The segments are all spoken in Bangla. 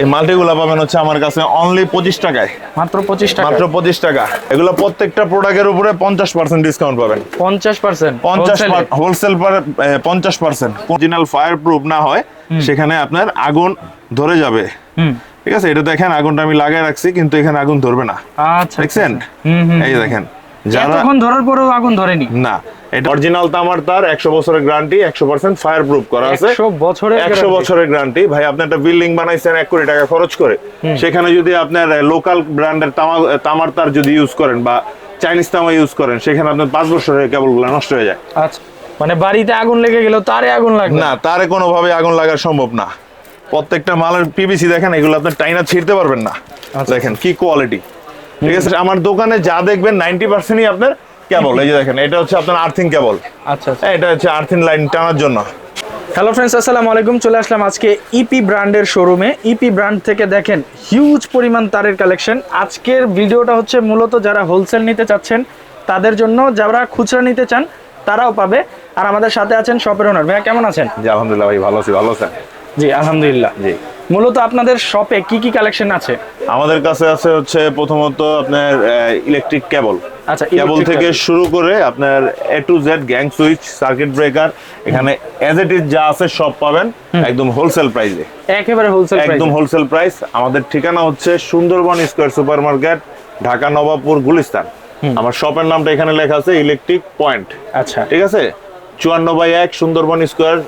এই মাল্টিগুলো পাবেন হচ্ছে আমার কাছে অনলি পঁচিশ টাকায়। মাত্র পঁচিশ টাকা। মাত্র পঁচিশ টাকা। এগুলো প্রত্যেকটা প্রোডাক্টের উপরে পঞ্চাশ পার্সেন্ট ডিসকাউন্ট পাবেন। পঞ্চাশ পার্সেন্ট। পঞ্চাশ হোলসেল পঞ্চাশ পার্সেন্ট। অরিজিনাল ফায়ার প্রুফ না হয় সেখানে আপনার আগুন ধরে যাবে। ঠিক আছে? এটা দেখেন আগুনটা আমি লাগাই রাখছি কিন্তু এখানে আগুন ধরবে না। আচ্ছা দেখছেন? হুম, হুম, এই দেখেন। এতক্ষণ ধরার পরেও আগুন ধরেনি। না এটা অরিজিনাল তামার তার একশো বছরের গ্যারান্টি একশো পার্সেন্ট ফায়ার প্রুফ করা আছে। একশো বছরের একশো guarantee। বছরের গ্যারান্টি ভাই আপনি একটা বিল্ডিং বানাইছেন এক কোটি টাকা খরচ করে। সেখানে যদি আপনার লোকাল ব্র্যান্ডের তামা তামার তার যদি ইউজ করেন বা চাইনিজ তামা ইউজ করেন সেখানে আপনার পাঁচ বছরের কেবলগুলো নষ্ট হয়ে যায়। আচ্ছা মানে বাড়িতে আগুন লেগে গেল তারে আগুন লাগবে? না তারে কোনোভাবে আগুন লাগা সম্ভব না। প্রত্যেকটা মালের পিভিসি দেখেন এগুলো আপনি টাইনা ছিঁড়তে পারবেন না। দেখেন কি কোয়ালিটি ঠিক আছে আমার দোকানে যা দেখবেন নাইনটি পার্সেন্টই আপনার কেবল এই যে দেখেন এটা হচ্ছে আপনার আর্থিং কেবল আচ্ছা আচ্ছা। এটা হচ্ছে আর্থিং লাইন টানার জন্য। হ্যালো ফ্রেন্ডস আসসালামু আলাইকুম চলে আসলাম আজকে ইপি ব্র্যান্ডের শোরুমে ইপি ব্র্যান্ড থেকে দেখেন হিউজ পরিমাণ তারের কালেকশন আজকের ভিডিওটা হচ্ছে মূলত যারা হোলসেল নিতে চাচ্ছেন তাদের জন্য যারা খুচরা নিতে চান তারাও পাবে। আর আমাদের সাথে আছেন শপের ওনার ভাইয়া কেমন আছেন? জি আলহামদুলিল্লাহ ভাই ভালো আছি ভালো আছেন? জি আলহামদুলিল্লাহ। জি। মূলত আপনাদের শপে কি কি কালেকশন আছে? আমাদের কাছে আছে হচ্ছে প্রথমত আপনার ইলেকট্রিক কেবল আচ্ছা কেবল থেকে শুরু করে আপনার A to Z gang switch circuit breaker এখানে এজ ইট ইজ যা আছে সব পাবেন একদম হোলসেল প্রাইসে একেবারে হোলসেল একদম হোলসেল প্রাইস আমাদের ঠিকানা হচ্ছে Sundarban square super market Dhaka Nawabpur Gulistan. আমার শপের নামটা এখানে লেখা আছে ইলেকট্রিক পয়েন্ট আচ্ছা। ঠিক আছে? চুয়ান্ন বাই এক সুন্দরবন স্কোয়ার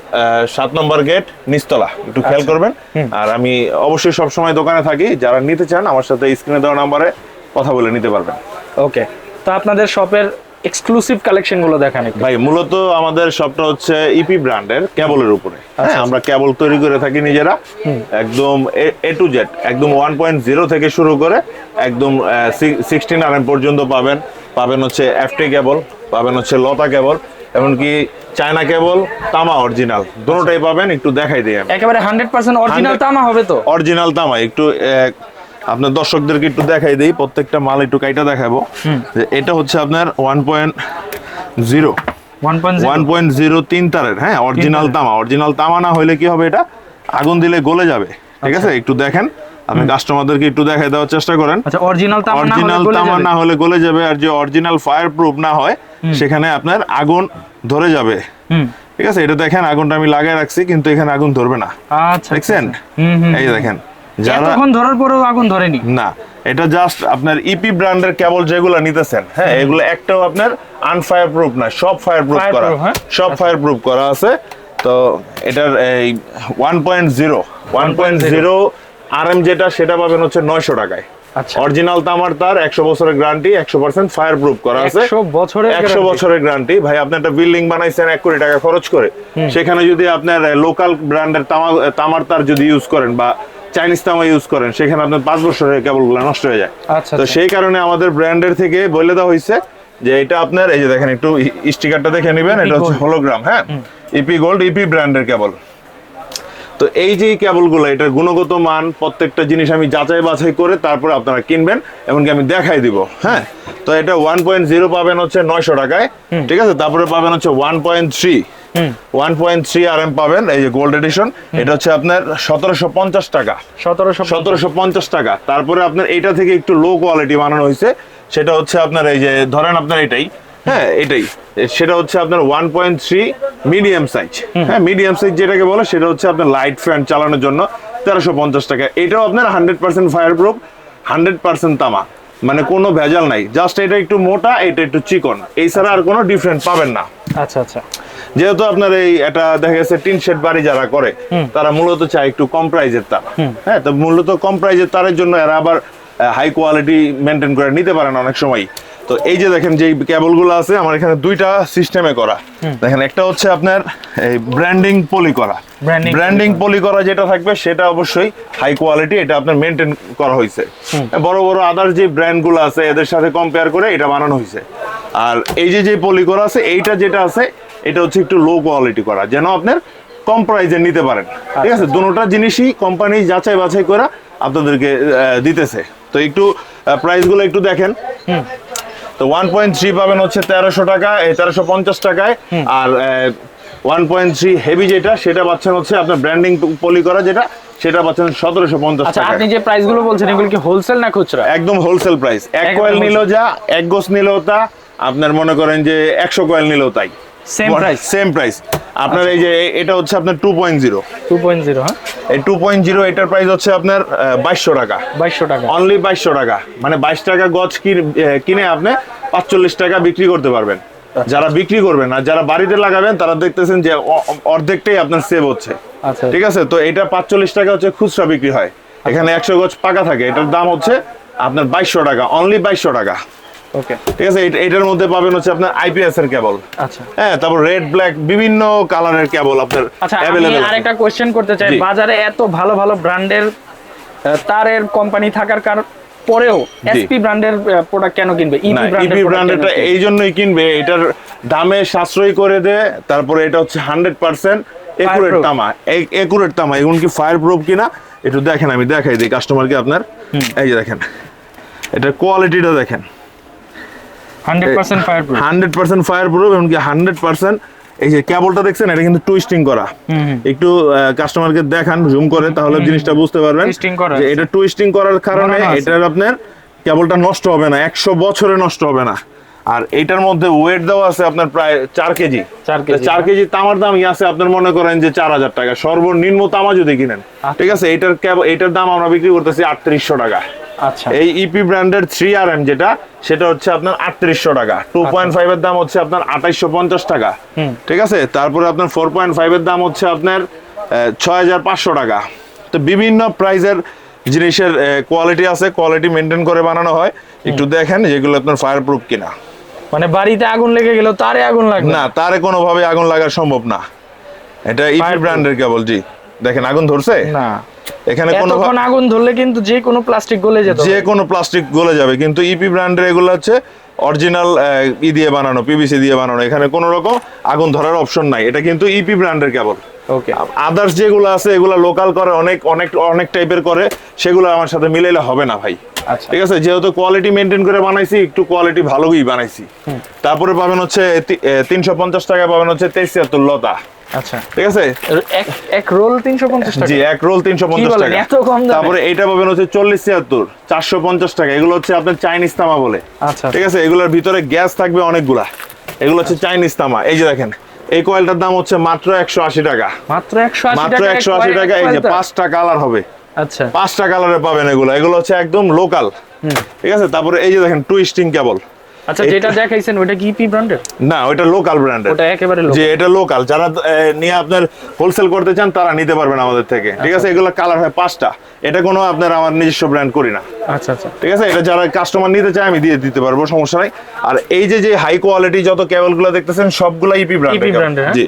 সাত নম্বর গেট নিচতলা। একটু খেয়াল আচ্ছা। করবেন। আর আমি অবশ্যই সব সময় দোকানে থাকি। যারা নিতে চান আমার সাথে স্ক্রিনে দেওয়া নাম্বারে কথা বলে নিতে পারবেন। ওকে। তো আপনাদের শপের এক্সক্লুসিভ কালেকশনগুলো দেখান ভাই মূলত আমাদের শপটা হচ্ছে ইপি ব্র্যান্ডের কেবলের উপরে। আচ্ছা, হ্যাঁ আমরা কেবল তৈরি করে থাকি নিজেরা। একদম এ টু জেড একদম ওয়ান পয়েন্ট জিরো থেকে শুরু করে একদম সিক্সটিন আর পর্যন্ত পাবেন। পাবেন হচ্ছে এফটি কেবল পাবেন হচ্ছে লতা কেবল এমনকি চায়না কেবল তামা অরিজিনাল। দুটোটাই পাবেন একটু দেখাই দিই আমি। একেবারে হান্ড্রেড পার্সেন্ট অরিজিনাল তামা হবে তো? অরিজিনাল তামা একটু আপনার দর্শকদেরকে একটু দেখাই দিই প্রত্যেকটা মাল একটু কাইটা দেখাবো। যে এটা হচ্ছে আপনার one point zero. One point zero. তিন তারের হ্যাঁ অরিজিনাল তামা। অরিজিনাল তামা না হলে কি হবে এটা? আগুন দিলে গলে যাবে। ঠিক আছে? একটু দেখেন। আপনি কাস্টমারদেরকে একটু দেখাই দেওয়ার চেষ্টা করেন। আচ্ছা অরিজিনাল তামা না হলে অরিজিনাল গলে তামা যাবে? না হলে গলে যাবে আর যে অরিজিনাল ফায়ার প্রুফ না হয় সেখানে আপনার আগুন ধরে যাবে। ঠিক আছে? এটা দেখেন আগুনটা আমি লাগাই রাখছি কিন্তু এখানে আগুন ধরবে না। আচ্ছা দেখছেন? হুম, হুম, এই দেখেন যারা ধরার পরেও আগুন ধরেনি? না এটা জাস্ট আপনার ইপি ব্র্যান্ডের কেবল যেগুলো নিতেছেন হ্যাঁ এগুলো একটাও আপনার আনফায়ার প্রুফ না সব ফায়ার প্রুফ করা হ্যাঁ? সব ফায়ার প্রুফ করা আছে। তো এটার এই one point zero one point zero R M যেটা সেটা পাবেন হচ্ছে নয়শো টাকায়। আচ্ছা অরিজিনাল তামার তার একশো বছরের গ্যারান্টি একশো পার্সেন্ট ফায়ার প্রুফ করা আছে। একশো বছরের গ্যারান্টি ভাই আপনি একটা বিল্ডিং বানাইছেন এক কোটি টাকা খরচ করে। সেখানে যদি আপনার লোকাল ব্র্যান্ডের তামা তামার তার যদি ইউজ করেন বা চাইনিজ তামা ইউজ করেন সেখানে আপনার পাঁচ বছরের কেবলগুলো নষ্ট হয়ে যায়। আচ্ছা তো আচ্ছা। সেই কারণে আমাদের ব্র্যান্ডের থেকে বলে দেওয়া হয়েছে যে এটা আপনার এই যে দেখেন একটু স্টিকারটা দেখে নেবেন এটা হচ্ছে। হলোগ্রাম হ্যাঁ? ইপি গোল্ড ইপি ব্র্যান্ডের কেবল তো এই যে কেবলগুলো এটার গুণগত মান প্রত্যেকটা জিনিস আমি যাচাই বাছাই করে তারপরে আপনারা কিনবেন এমনকি আমি দেখাই দিব হ্যাঁ? তো এটা ওয়ান পয়েন্ট জিরো পাবেন হচ্ছে নয়শো টাকায় ঠিক আছে? তারপরে পাবেন হচ্ছে one point three one point three R M পাবেন এই যে গোল্ড এডিশন এটা হচ্ছে আপনার সতেরোশো পঞ্চাশ টাকা। সতেরোশো সতেরোশো পঞ্চাশ টাকা। তারপরে আপনার এইটা থেকে একটু লো কোয়ালিটি বানানো হয়েছে সেটা হচ্ছে আপনার এই যে ধরেন আপনার এটাই হ্যাঁ এটাই। সেটা হচ্ছে আপনার one point three medium size হ্যাঁ মিডিয়াম সাইজ যেটাকে বলে সেটা হচ্ছে আপনার লাইট ফ্যান চালানোর জন্য তেরোশো পঞ্চাশ টাকা। এটাও আপনার hundred percent fireproof hundred percent তামা। মানে কোনো ভেজাল নাই। জাস্ট এটা একটু মোটা এটা একটু চিকন। এই ছাড়া আর কোনো ডিফারেন্ট পাবেন না। আচ্ছা আচ্ছা। যেহেতু আপনার এই এটা দেখা গেছে টিন শেড বাড়ি যারা করে তারা মূলত চায় একটু কম প্রাইজের তার হ্যাঁ তো মূলত কম প্রাইজের তারের জন্য এরা আবার হাই কোয়ালিটি মেনটেন করে নিতে পারেন অনেক সময় তো এই যে দেখেন যে কেবলগুলো আছে আমার এখানে দুইটা সিস্টেমে করা। দেখেন একটা হচ্ছে আপনার এই ব্র্যান্ডিং পলি করা। ব্র্যান্ডিং পলি করা। যেটা থাকবে সেটা অবশ্যই হাই কোয়ালিটি এটা আপনার মেনটেন করা হয়েছে। বড় বড় আদার যে ব্র্যান্ডগুলো আছে এদের সাথে কম্পেয়ার করে এটা বানানো হয়েছে। আর এই যে যে পলি করা আছে এইটা যেটা আছে এটা হচ্ছে একটু লো কোয়ালিটি করা যেন আপনার কম প্রাইজে নিতে পারেন। ঠিক আছে? দুটোটা জিনিসই কোম্পানি যাচাই বাছাই করে আপনাদেরকে দিতেছে। তো একটু প্রাইসগুলো একটু দেখেন। তো ওয়ান পয়েন্ট থ্রি পাবেন হচ্ছে তেরোশো টাকা এই তেরোশো পঞ্চাশ টাকায়। আর ওয়ান পয়েন্ট থ্রি হেভি যেটা সেটা পাচ্ছেন হচ্ছে আপনার ব্র্যান্ডিং পলি করা যেটা সেটা পাচ্ছেন সতেরোশো পঞ্চাশ আচ্ছা টাকা আপনি যে প্রাইসগুলো বলছেন এগুলো কি হোলসেল না খুচরা? একদম হোলসেল প্রাইস এক কয়েল wholesale। যা এক গোস নিলেও তা আপনার মনে করেন যে একশো কয়েল নিলেও তাই। সেম প্রাইস সেম প্রাইস আপনার এই যে এটা হচ্ছে আপনার two point zero two point zero হ্যাঁ। এই টু পয়েন্ট জিরো এটার প্রাইস হচ্ছে আপনার বাইশশো টাকা। বাইশশো টাকা। অনলি বাইশশো টাকা। মানে বাইশ টাকা গজ কিন- আপনি পাঁচচল্লিশ টাকা বিক্রি করতে পারবেন। যারা বিক্রি করবেন আর যারা বাড়িতে লাগাবেন তারা দেখতেছেন যে অর্ধেকটাই আপনার সেভ হচ্ছে। আচ্ছা। ঠিক আছে? তো এটা পাঁচচল্লিশ টাকা হচ্ছে খুচরা বিক্রি হয়। এখানে একশো গজ পাকা থাকে। এটার দাম হচ্ছে আপনার বাইশশো টাকা। অনলি বাইশশো টাকা। ওকে ঠিক আছে এটার মধ্যে পাবেন হচ্ছে আপনার আইপিএস এর কেবল আচ্ছা। হ্যাঁ তারপর রেড ব্ল্যাক বিভিন্ন কালারের কেবল আপনার আচ্ছা আমি আরেকটা কোশ্চেন করতে চাই। বাজারে এত ভালো ভালো ব্র্যান্ডের তারের কোম্পানি থাকার কার পরেও এসপি ব্র্যান্ডের প্রোডাক্ট কেন কিনবে? ইপি ইপি ব্র্যান্ডেরটা এই জন্যই কিনবে। এটার দামে সাশ্রয়ী করে দে তারপরে এটা হচ্ছে হান্ড্রেড পার্সেন্ট একুরেট তামা। একুরেট তামা এগুন কি ফায়ার প্রুফ কিনা? একটু দেখেন আমি দেখাই দিই কাস্টমারকে আপনার। এই যে দেখেন এটার কোয়ালিটিটা দেখেন। Hundred percent fireproof hundred percent fireproof এমনকি হান্ড্রেড এই যে কেবলটা দেখছেন এটা কিন্তু টুইস্টিং করা। একটু কাস্টমারকে দেখান জুম করে তাহলে জিনিসটা বুঝতে পারবেন যে এটা টুইস্টিং করার কারণে এটার আপনার কেবলটা নষ্ট হবে না একশো বছরে নষ্ট হবে না। আর এটার মধ্যে ওয়েট দেওয়া আছে আপনার প্রায় চার কেজি। চার কেজি, চার কেজি তামার দামই আছে আপনার মনে করেন যে চার হাজার টাকা। সর্বনিম্ন তামা যদি কিনেন ঠিক আছে? এটার এটার দাম আমরা বিক্রি করতেছি আটত্রিশশো টাকা। আচ্ছা। এই ইপি ব্র্যান্ডের থ্রি আর এম যেটা সেটা হচ্ছে আপনার আটত্রিশশো টাকা। টু পয়েন্ট ফাইভ এর দাম হচ্ছে আপনার আঠাইশশো পঞ্চাশ টাকা। ঠিক আছে? তারপরে আপনার ফোর পয়েন্ট ফাইভ এর দাম হচ্ছে আপনার ছয় হাজার পাঁচশো টাকা। তো বিভিন্ন প্রাইজের জিনিসের কোয়ালিটি আছে কোয়ালিটি মেনটেন করে বানানো হয়। একটু দেখেন যেগুলো আপনার ফায়ার প্রুফ কিনা। মানে বাড়িতে আগুন লেগে গেল তারে আগুন লাগবে? না তারে কোনোভাবে আগুন লাগা সম্ভব না। এটা ইপি ব্র্যান্ডের কেবল জি। দেখেন আগুন ধরছে? না। এখানে কোনো আগুন ধরলে কিন্তু যে কোনো প্লাস্টিক গলে যেত। যে কোনো প্লাস্টিক গলে যাবে কিন্তু ইপি ব্র্যান্ডের এগুলো হচ্ছে অরিজিনাল ই দিয়ে বানানো পিভিসি দিয়ে বানানো। এখানে কোনো রকম আগুন ধরার অপশন নাই। এটা কিন্তু ইপি ব্র্যান্ডের কেবল। ওকে। আদার্স যেগুলো আছে এগুলো লোকাল করে অনেক অনেক অনেক টাইপের করে সেগুলো আমার সাথে মিলাইলে হবে না ভাই। ঠিক আছে যেহেতু কোয়ালিটি মেনটেন করে বানাইছি একটু কোয়ালিটি ভালোই বানাইছি। তারপরে পাবেন হচ্ছে তিনশো পঞ্চাশ টাকা পাবেন হচ্ছে তেইশ ছিয়াত্তর লতা। আচ্ছা। ঠিক আছে? এক এক রোল তিনশো পঞ্চাশ টাকা। জি এক রোল তিনশো পঞ্চাশ বলেন, টাকা। এত কম দামে? তারপরে এইটা পাবেন হচ্ছে টাকা। এগুলো হচ্ছে আপনার চাইনিজ তামা বলে। আচ্ছা। ঠিক আছে এগুলোর ভিতরে গ্যাস থাকবে অনেকগুলা। এগুলো হচ্ছে চাইনিজ তামা। এই যে দেখেন এই কয়েলটার দাম হচ্ছে মাত্র একশো আশি টাকা। মাত্র টাকা এই যে পাঁচটা কালার হবে। আচ্ছা। পাঁচটা কালারে পাবেন এগুলো। এগুলো হচ্ছে একদম লোকাল ঠিক আছে? তারপরে এই যে দেখেন টুইস্টিং কেবল আচ্ছা যেটা দেখাইছেন ওটা কি পি ব্র্যান্ডের না ওইটা লোকাল ব্র্যান্ডের ওটা একেবারে local। যে এটা লোকাল যারা নিয়ে আপনার হোলসেল করতে চান তারা নিতে পারবেন আমাদের থেকে। ঠিক আচ্ছা। আছে? এগুলো কালার হয় পাঁচটা। এটা কোনো আপনার আমার নিজস্ব ব্র্যান্ড করি না। আচ্ছা আচ্ছা। ঠিক আছে? এটা যারা কাস্টমার নিতে চায় আমি দিয়ে দিতে পারব সমস্যা নাই। আর এই যে যে হাই কোয়ালিটি যত কেবলগুলো দেখতেছেন সবগুলো ইপি ব্র্যান্ড EP brand এর, হ্যাঁ? জি।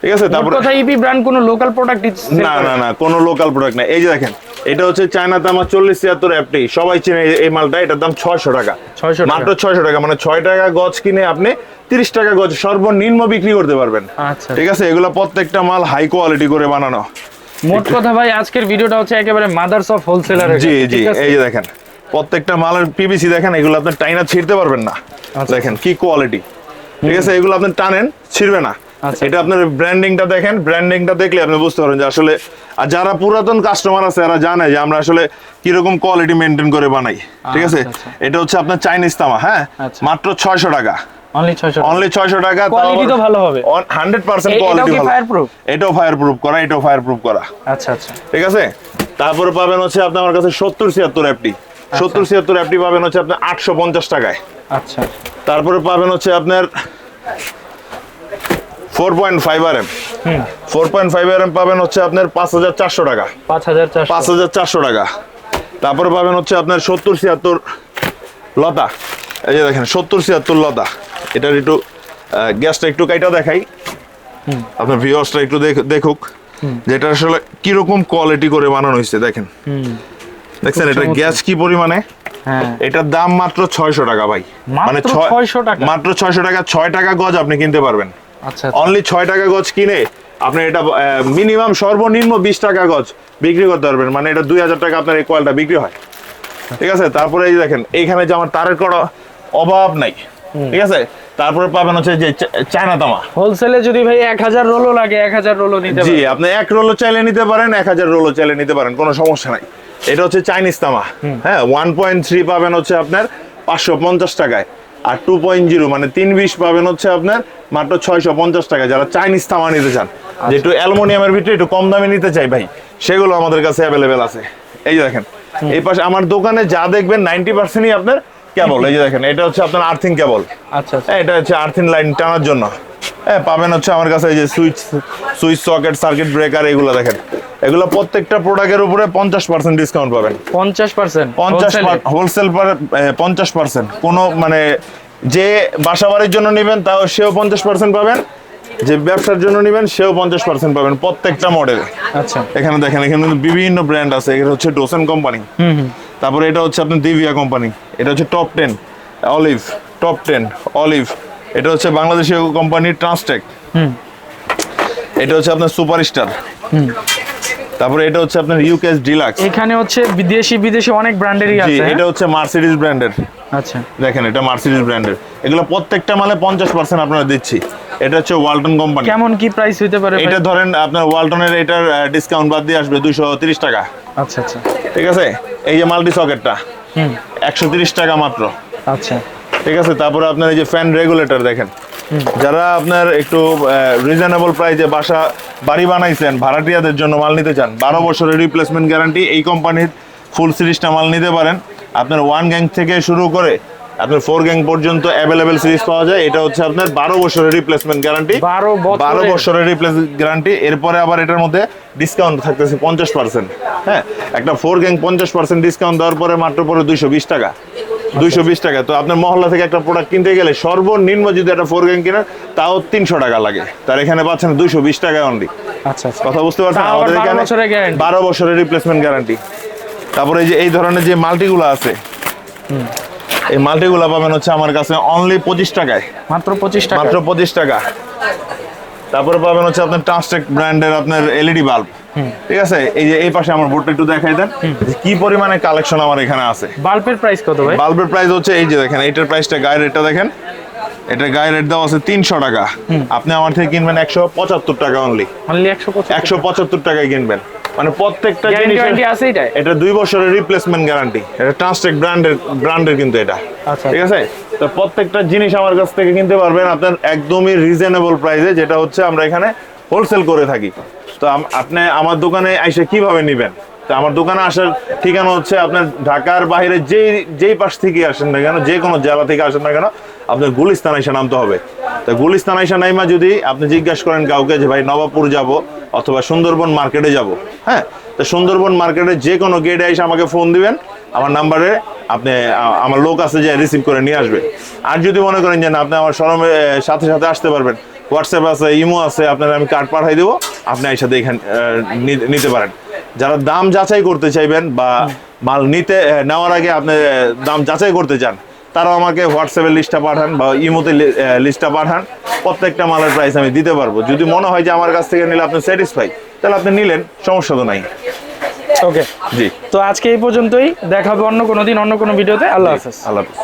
ঠিক আছে? তারপরে কথা ইপি ব্র্যান্ড কোনো লোকাল প্রোডাক্ট না না না কোনো লোকাল প্রোডাক্ট না এই যে দেখেন এটা হচ্ছে চায়না দাম চল্লিশ ছিয়াত্তর অ্যাপটি সবাই চিনে এই- মালটা এটার দাম ছয়শো টাকা। 600 টাকা। মাত্র ছয়শো টাকা মানে ছয় টাকা গজ কিনে আপনি তিরিশ টাকা গজ সর্বনিম্ন বিক্রি করতে পারবেন। আচ্ছা। ঠিক আছে এগুলো প্রত্যেকটা মাল হাই কোয়ালিটি করে বানানো। মোট কথা ভাই আজকের ভিডিওটা হচ্ছে একেবারে মাদার্স অফ হোলসেলার জি জি এই যে দেখেন প্রত্যেকটা মালের পিভিসি দেখেন এগুলো আপনি টাইনা ছিঁড়তে পারবেন না। আচ্ছা। দেখেন কি কোয়ালিটি ঠিক আছে এগুলো আপনি টানেন ছিঁড়বে না। এটা আপনার ব্র্যান্ডিংটা দেখেন ব্র্যান্ডিংটা দেখলে আপনি বুঝতে পারবেন যে আসলে আর যারা পুরাতন কাস্টমার আছে এরা জানে যে আমরা আসলে কীরকম কোয়ালিটি মেনটেন করে বানাই ঠিক আছে? আচ্ছা, আচ্ছা। এটা হচ্ছে আপনার চাইনিজ তামা হ্যাঁ? আচ্ছা। মাত্র ছয়শো টাকা। অনলি 600 টাকা। Quality তো ভালো হবে। হান্ড্রেড পার্সেন্ট এ- এটাও কোয়ালিটি কি ভালো। fireproof? এটাও ফায়ার প্রুফ করা এটাও ফায়ার প্রুফ করা। আচ্ছা আচ্ছা। ঠিক আছে? তারপরে পাবেন হচ্ছে আপনার আমার কাছে সত্তর ছিয়াত্তর অ্যাপটি সত্তর ছিয়াত্তর অ্যাপটি পাবেন হচ্ছে আপনার আটশো পঞ্চাশ টাকায়। আচ্ছা। তারপরে পাবেন হচ্ছে আপনার four point five R M four point five R M পাবেন হচ্ছে আপনার পাঁচ হাজার চারশো টাকা। পাঁচ হাজার পাঁচ হাজার চারশো টাকা। তারপরে পাবেন হচ্ছে আপনার সত্তর ছিয়াত্তর লতা। এই যে দেখেন সত্তর ছিয়াত্তর লতা। এটার একটু গ্যাসটা একটু কাইটা দেখাই। আপনার ভিউয়ার্সটা একটু দেখ- দেখুক যেটা আসলে কীরকম কোয়ালিটি করে বানানো হয়েছে দেখেন। দেখছেন এটা গ্যাস কি পরিমাণে? হ্যাঁ। এটার দাম মাত্র ছয়শো টাকা ভাই। মানে মাত্র ছয় 600 টাকা? মাত্র ছয়শো টাকা ছয় টাকা গজ আপনি কিনতে পারবেন। অনলি ছয় টাকা গজ কিনে আপনি এটা মিনিমাম সর্বনিম্ন বিশ টাকা গজ বিক্রি করতে পারবেন। মানে এটা দুই হাজার টাকা আপনার এই কয়েলটা বিক্রি হয়। ঠিক আছে? তারপরে এই দেখেন এইখানে যে আমার তারের কোনো অভাব নাই। ঠিক আছে? তারপরে পাবেন হচ্ছে যে চায়না তামা। হোলসেলে যদি ভাই এক হাজার রোলও লাগে এক হাজার রোলও নিতে জি আপনি এক রোলও চাইলে নিতে পারেন এক হাজার রোলও চাইলে নিতে পারেন কোনো সমস্যা নাই। এটা হচ্ছে চাইনিজ তামা। হ্যাঁ ওয়ান পয়েন্ট থ্রি পাবেন হচ্ছে আপনার পাঁচশো পঞ্চাশ টাকায়। আর টু পয়েন্ট জিরো মানে তিন বিশ পাবেন হচ্ছে আপনার মাত্র ছয়শো পঞ্চাশ টাকা যারা চাইনিজ তামা নিতে চান। যে একটু অ্যালুমিনিয়ামের ভিতরে একটু কম দামে নিতে চাই ভাই সেগুলো আমাদের কাছে অ্যাভেলেবেল আছে। এই যে দেখেন এই পাশে আমার দোকানে যা দেখবেন নাইনটি পার্সেন্টই আপনার কেবল এই যে দেখেন এটা হচ্ছে আপনার আর্থিং কেবল আচ্ছা আচ্ছা। হ্যাঁ, এটা হচ্ছে আর্থিং লাইন টানার জন্য। হ্যাঁ পাবেন হচ্ছে আমার কাছে এই যে switch switch socket circuit breaker এগুলো দেখেন। এগুলো প্রত্যেকটা প্রোডাক্টের উপরে পঞ্চাশ পার্সেন্ট ডিসকাউন্ট পাবেন। পঞ্চাশ পার্সেন্ট পঞ্চাশ হোলসেল পঞ্চাশ পার্সেন্ট। কোনো মানে যে বাসা বাড়ির জন্য নেবেন তাও সেও পঞ্চাশ পার্সেন্ট পাবেন। যে ব্যবসার জন্য নেবেন সেও পঞ্চাশ পার্সেন্ট পাবেন প্রত্যেকটা মডেলে আচ্ছা। এখানে দেখেন এখানে কিন্তু বিভিন্ন ব্র্যান্ড আছে। এটা হচ্ছে ডোসেন কোম্পানি তারপরে এটা হচ্ছে আপনার দিভিয়া কোম্পানি এটা হচ্ছে top ten olive top ten olive এটা হচ্ছে বাংলাদেশের কোম্পানি ট্রান্সটেক হুম। এটা হচ্ছে আপনার সুপারস্টার। হুম। তারপরে এটা হচ্ছে আপনার ইউকেস ডিলাক্স এখানে হচ্ছে বিদেশি বিদেশি অনেক ব্র্যান্ডেরই আছে? এটা হচ্ছে মার্সিডিজ ব্র্যান্ডের আচ্ছা। দেখেন এটা মার্সিডিজ ব্র্যান্ডের এগুলো প্রত্যেকটা মালে পঞ্চাশ পার্সেন্ট আপনারা দিচ্ছি। এটা হচ্ছে ওয়ালটন কোম্পানি। কেমন কি প্রাইস হইতে পারে এটা ধরেন আপনার ওয়ালটনের এটার ডিসকাউন্ট বাদ দিয়ে আসবে দুশো তিরিশ টাকা। আচ্ছা আচ্ছা। ঠিক আছে? এই যে মাল্টি সকেটটা হুম। একশো তিরিশ টাকা মাত্র। আচ্ছা। ঠিক আছে তারপরে আপনার এই যে ফ্যান রেগুলেটর দেখেন। যারা আপনার একটু রিজনেবল প্রাইসে বাসা বাড়ি বানাইছেন ভাড়াটিয়াদের জন্য মাল নিতে চান বারো বছরের রিপ্লেসমেন্ট গ্যারান্টি এই কোম্পানির ফুল সিরিজটা মাল নিতে পারেন। আপনার ওয়ান গ্যাং থেকে শুরু করে আপনার ফোর গ্যাং পর্যন্ত অ্যাভেলেবেল সিরিজ পাওয়া যায়। এটা হচ্ছে আপনার বারো বছরের রিপ্লেসমেন্ট গ্যারান্টি বারো বছরের? বারো বছরের রিপ্লেস গ্যারান্টি এরপরে আবার এটার মধ্যে ডিসকাউন্ট থাকতেছে পঞ্চাশ পার্সেন্ট হ্যাঁ একটা ফোর গ্যাং পঞ্চাশ পার্সেন্ট ডিসকাউন্ট দেওয়ার পরে মাত্র পরে দুইশো বিশ টাকা। দুইশো বিশ টাকা। তো আপনার মহল্লা থেকে একটা প্রোডাক্ট কিনতে গেলে সর্বনিম্ন যদি একটা ফোর গ্যাং কিনেন তাও তিনশো টাকা লাগে। তার এখানে পাচ্ছেন দুইশো বিশ টাকা অনলি আচ্ছা আচ্ছা। কথা বুঝতে পারছেন? আমাদের এখানে বারো বছরের রিপ্লেসমেন্ট গ্যারান্টি তারপরে এই যে এই ধরনের যে মাল্টিগুলো আছে এই মাল্টিগুলো পাবেন হচ্ছে আমার কাছে অনলি পঁচিশ টাকায়। মাত্র পঁচিশ টাকা মাত্র পঁচিশ টাকা। তারপরে পাবেন হচ্ছে আপনার ট্রান্সটেক ব্র্যান্ডের আপনার এলইডি বাল্ব ঠিক আছে? এই যে এই পাশে আমার বোর্ডটা একটু দেখাই দেন। কি পরিমাণে কালেকশন আমার এখানে আছে? বাল্বের প্রাইস কত ভাই? বাল্বের প্রাইস হচ্ছে এই যে দেখেন এটার প্রাইসটা গায়ের রেটটা দেখেন। এটার গায়ের রেট দেওয়া আছে তিনশো টাকা। আপনি আমার থেকে কিনবেন একশো পঁচাত্তর টাকা অনলি অনলি একশো পঁচাত্তর টাকায় কিনবেন। মানে প্রত্যেকটা গ্যারান্টি আছে এটাই? এটা দুই বছরের রিপ্লেসমেন্ট গ্যারান্টি এটা ট্রান্সটেক ব্র্যান্ডের ব্র্যান্ডের কিন্তু এটা। আচ্ছা। ঠিক আছে? তো প্রত্যেকটা জিনিস আমার কাছ থেকে কিনতে পারবেন আপনার একদমই রিজনেবল প্রাইসে যেটা হচ্ছে আমরা এখানে হোলসেল করে থাকি। তো আপনি আমার দোকানে এসে কীভাবে নেবেন? তো আমার দোকানে আসার ঠিকানা হচ্ছে আপনার ঢাকার বাইরে যেই যেই পাশ থেকে আসেন না কেন যে কোনো জেলা থেকে আসেন না কেন, আপনার গুলিস্তান এসে নামতে হবে। তো গুলিস্তান এসে নাইমা যদি আপনি জিজ্ঞাসা করেন কাউকে যে, ভাই, নবাবপুর যাব অথবা সুন্দরবন মার্কেটে যাব? হ্যাঁ? তো সুন্দরবন মার্কেটে যে কোনো গেটে এসে আমাকে ফোন দিবেন। আমার নাম্বারে আপনি আমার লোক আছে যে রিসিভ করে নিয়ে আসবে। আর যদি মনে করেন যে না, আপনি আমার শরমে সাথে সাথে আসতে পারবেন হোয়াটসঅ্যাপ আছে ইমো আছে, আপনার আমি কার্ড পাঠাই দেবো, আপনি এই সাথে এখানে নিতে পারেন। যারা দাম যাচাই করতে চাইবেন বা মাল নিতে নেওয়ার আগে আপনি দাম যাচাই করতে চান, তারাও আমাকে হোয়াটসঅ্যাপে লিস্টটা পাঠান বা ইমোতে লিস্টটা পাঠান, প্রত্যেকটা মালের প্রাইস আমি দিতে পারব। যদি মনে হয় যে আমার কাছ থেকে নিলে আপনি স্যাটিসফাই তাহলে আপনি নিলেন, সমস্যা তো নাই। ওকে জি। তো আজকে এই পর্যন্তই। দেখা হবে অন্য কোনো দিন অন্য কোনো ভিডিওতে। আল্লাহ হাফেজ। আল্লাহ হাফিজ।